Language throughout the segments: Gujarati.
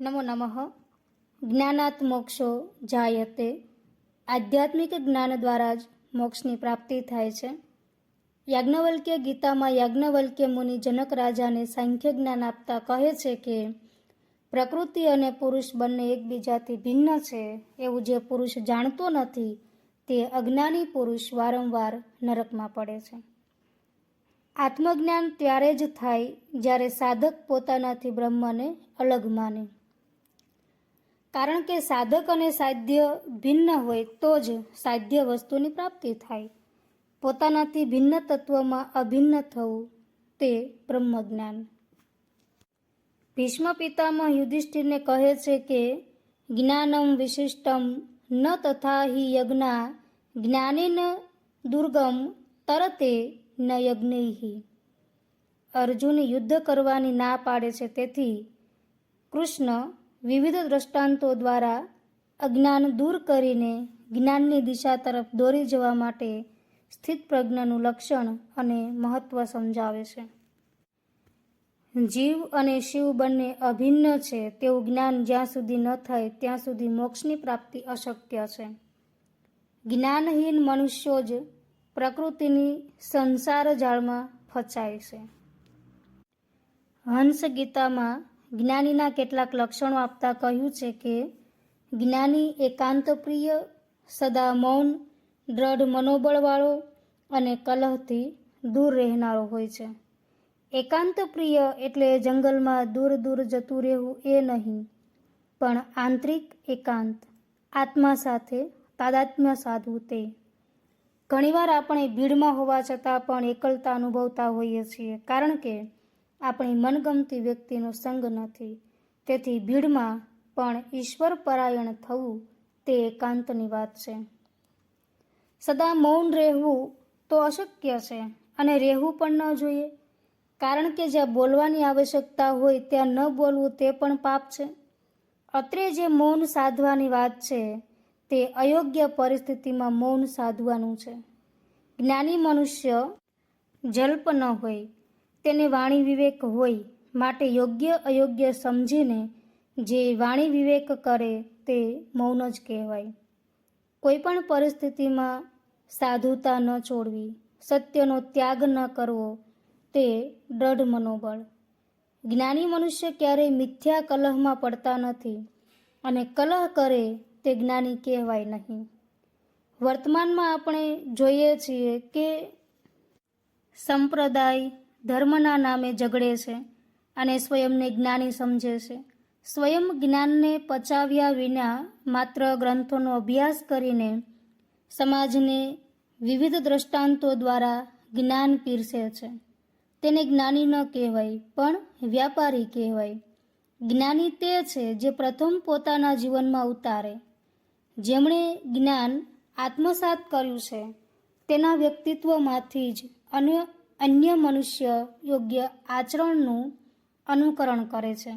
નમો નમઃ જ્ઞાનાત મોક્ષો જાયતે આધ્યાત્મિક જ્ઞાન દ્વારા જ મોક્ષની પ્રાપ્તિ થાય છે યાજ્ઞવલ્ક્ય ગીતામાં યાજ્ઞવલ્ક્ય મુનિ જનક રાજાને સાંખ્ય જ્ઞાન આપતા કહે છે કે પ્રકૃતિ અને પુરુષ બંને એકબીજાથી ભિન્ન છે એવું જે પુરુષ જાણતો નથી તે અજ્ઞાની પુરુષ વારંવાર નરકમાં પડે છે આત્મજ્ઞાન ત્યારે જ થાય જ્યારે સાધક પોતાનાથી બ્રહ્મને અલગ માને। કારણ કે સાધક અને સાધ્ય ભિન્ન હોય તો જ સાધ્ય વસ્તુની પ્રાપ્તિ થાય. પોતાનાથી ભિન્ન તત્વમાં અભિન્ન થવું તે બ્રહ્મજ્ઞાન. ભીષ્મ પિતામહ યુધિષ્ઠિરને કહે છે કે, જ્ઞાનમ વિશિષ્ટમ ન તથા હિ યજ્ઞા, જ્ઞાનેન દુર્ગમ તરતે ન યજ્ઞૈહિ. અર્જુન યુદ્ધ કરવાની ના પાડે છે. તેથી કૃષ્ણ વિવિધ દ્રષ્ટાંતો દ્વારા અજ્ઞાન દૂર કરીને જ્ઞાનની દિશા તરફ દોરી જવા માટે સ્થિત પ્રજ્ઞનું લક્ષણ અને મહત્વ સમજાવે છે. જીવ અને શિવ બંને અભિન્ન છે. તેવું જ્ઞાન જ્યાં સુધી ન થાય, ત્યાં સુધી મોક્ષની પ્રાપ્તિ અશક્ય છે. જ્ઞાનહીન મનુષ્યો જ પ્રકૃતિની સંસાર જાળમાં ફચાય છે. હંસ ગીતામાં જ્ઞાનીના કેટલાક લક્ષણો આપતા કહ્યું છે કે, જ્ઞાની એકાંતપ્રિય, સદા મૌન, દ્રઢ મનોબળવાળો અને કલહથી દૂર રહેનારો હોય છે. એકાંતપ્રિય એટલે જંગલમાં દૂર દૂર જતું રહેવું એ નહીં, પણ આંતરિક એકાંત, આત્મા સાથે, તાદાત્મ્ય સાધવું તે. ઘણીવાર આપણે ભીડમાં હોવા છતાં પણ એકલતા અનુભવતા હોઈએ છીએ, કારણ કે આપણી મનગમતી વ્યક્તિનો સંગ નથી. તેથી ભીડમાં પણ ઈશ્વર પરાયણ થવું તે એકાંતની વાત છે. સદા મૌન રહેવું તો અશક્ય છે અને રહેવું પણ ન જોઈએ. કારણ કે જ્યાં બોલવાની આવશ્યકતા હોય ત્યાં ન બોલવું તે પણ પાપ છે. અત્રે જે મૌન સાધવાની વાત છે તે અયોગ્ય પરિસ્થિતિમાં મૌન સાધવાનું છે. જ્ઞાની મનુષ્ય જલ્પ ન હોય તેને વાણી વિવેક હોય માટે યોગ્ય અયોગ્ય સમજીને જે વાણી વિવેક કરે તે મૌન જ કહેવાય. કોઈપણ પરિસ્થિતિમાં સાધુતા ન છોડવી, સત્યનો ત્યાગ ન કરવો, તે દ્રઢ મનોબળ. જ્ઞાની મનુષ્ય ક્યારેય મિથ્યા કલહમાં પડતા નથી અને કલહ કરે તે જ્ઞાની કહેવાય નહીં. વર્તમાનમાં આપણે જોઈએ છીએ કે સંપ્રદાય ધર્મના નામે ઝઘડે છે અને સ્વયંને જ્ઞાની સમજે છે. સ્વયં જ્ઞાનને પચાવ્યા વિના માત્ર ગ્રંથોનો અભ્યાસ કરીને સમાજને વિવિધ દ્રષ્ટાંતો દ્વારા જ્ઞાન પીરસે છે. તેને જ્ઞાની ન કહેવાય, પણ વ્યાપારી કહેવાય. જ્ઞાની તે છે જે પ્રથમ પોતાના જીવનમાં ઉતારે. જેમણે જ્ઞાન આત્મસાત કર્યું છે, તેના વ્યક્તિત્વમાંથી જ અન્ય અન્ય મનુષ્ય યોગ્ય આચરણનું અનુકરણ કરે છે.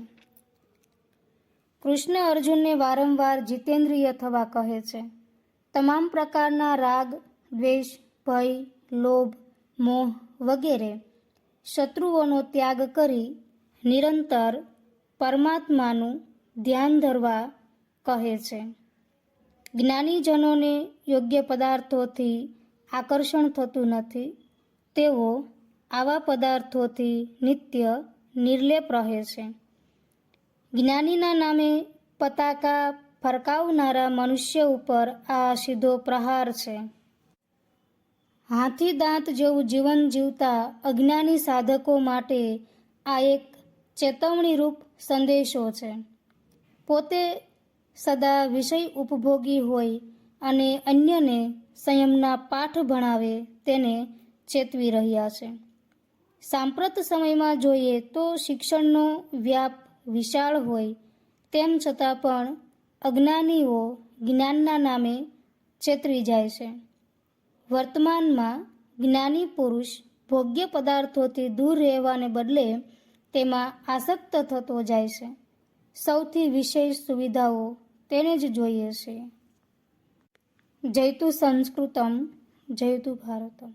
કૃષ્ણ અર્જુનને વારંવાર જીતેન્દ્રિય થવા કહે છે. તમામ પ્રકારના રાગ, દ્વેષ, ભય, લોભ, મોહ વગેરે શત્રુઓનો ત્યાગ કરી નિરંતર પરમાત્માનું ધ્યાન ધરવા કહે છે. જ્ઞાનીજનોને યોગ્ય પદાર્થોથી આકર્ષણ થતું નથી. તેઓ આવા પદાર્થોથી નિત્ય નિર્લેપ રહે છે. જ્ઞાનીના નામે પતાકા ફરકાવનારા મનુષ્ય ઉપર આ સીધો પ્રહાર છે. હાથી દાંત જેવું જીવન જીવતા અજ્ઞાની સાધકો માટે આ એક ચેતવણીરૂપ સંદેશો છે. પોતે સદા વિષય ઉપભોગી હોય અને અન્યને સંયમના પાઠ ભણાવે તેને ચેતવી રહ્યા છે. સાંપ્રત સમયમાં જોઈએ તો શિક્ષણનો વ્યાપ વિશાળ હોય તેમ છતાં પણ અજ્ઞાનીઓ જ્ઞાનના નામે ચેતવી જાય છે. વર્તમાનમાં જ્ઞાની પુરુષ ભોગ્ય પદાર્થોથી દૂર રહેવાને બદલે તેમાં આસક્ત થતો જાય છે. સૌથી વિશેષ સુવિધાઓ તેને જ જોઈએ છે. જયતુ સંસ્કૃતમ જયતુ ભારતમ.